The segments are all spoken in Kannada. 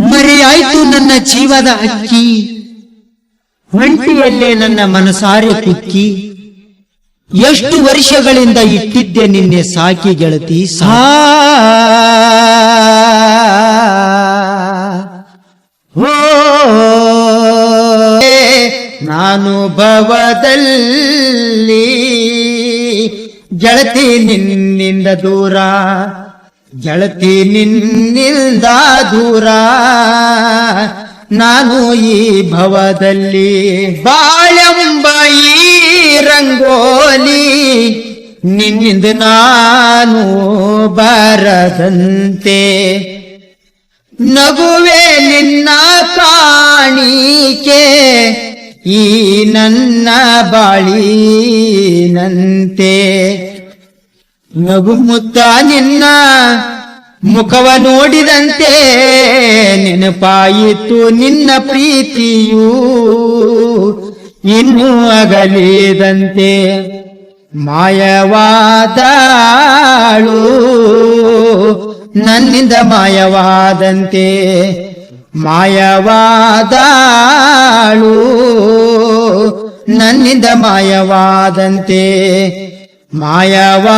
ಮರೆಯಾಯ್ತು ನನ್ನ ಜೀವದ ಅಕ್ಕಿ. ಒಂಟಿಯಲ್ಲೇ ನನ್ನ ಮನಸಾರೆ ಕುಕ್ಕಿ. ಎಷ್ಟು ವರ್ಷಗಳಿಂದ ಇಟ್ಟಿದ್ದೆ ನಿನ್ನೆ ಸಾಕಿ ಗೆಳತಿ. ಸಾ. ನಾನು ಭವದಲ್ಲಿ ಗೆಳತಿ ನಿನ್ನಿಂದ ದೂರ. ಗೆಳತಿ ನಿನ್ನಿಂದ ದೂರ. ನಾನು ಈ ಭವದಲ್ಲಿ ಬಾಳೆಂಬ ಈ ರಂಗೋಲಿ. ನಿನ್ನಿಂದ ನಾನು ಬರದಂತೆ. ನಗುವೆ ನಿನ್ನ ಕಾಣಿಕೆ, ಈ ನನ್ನ ಬಾಳಿನಂತೆ. ನಗು ಮುತ್ತ ನಿನ್ನ ಮುಖವ ನೋಡಿದಂತೆ ನೆನಪಾಯಿತು ನಿನ್ನ ಪ್ರೀತಿಯು ಇನ್ನು ಅಗಲಿದಂತೆ. ಮಾಯವಾದಳು, ನನ್ನಿಂದ ಮಾಯವಾದಂತೆ. ಮಾಯವಾದಳು, ನನ್ನಿಂದ ಮಾಯವಾದಂತೆ. ಮಾಯವಾದಾಳು.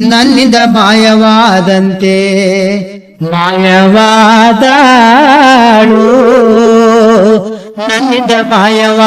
ನನ್ನಿಂದ ಮಾಯವಾದಂತೆ ಮಾಯವಾದಳು. ನನ್ನಿಂದ ಮಾಯವಾದಂತೆ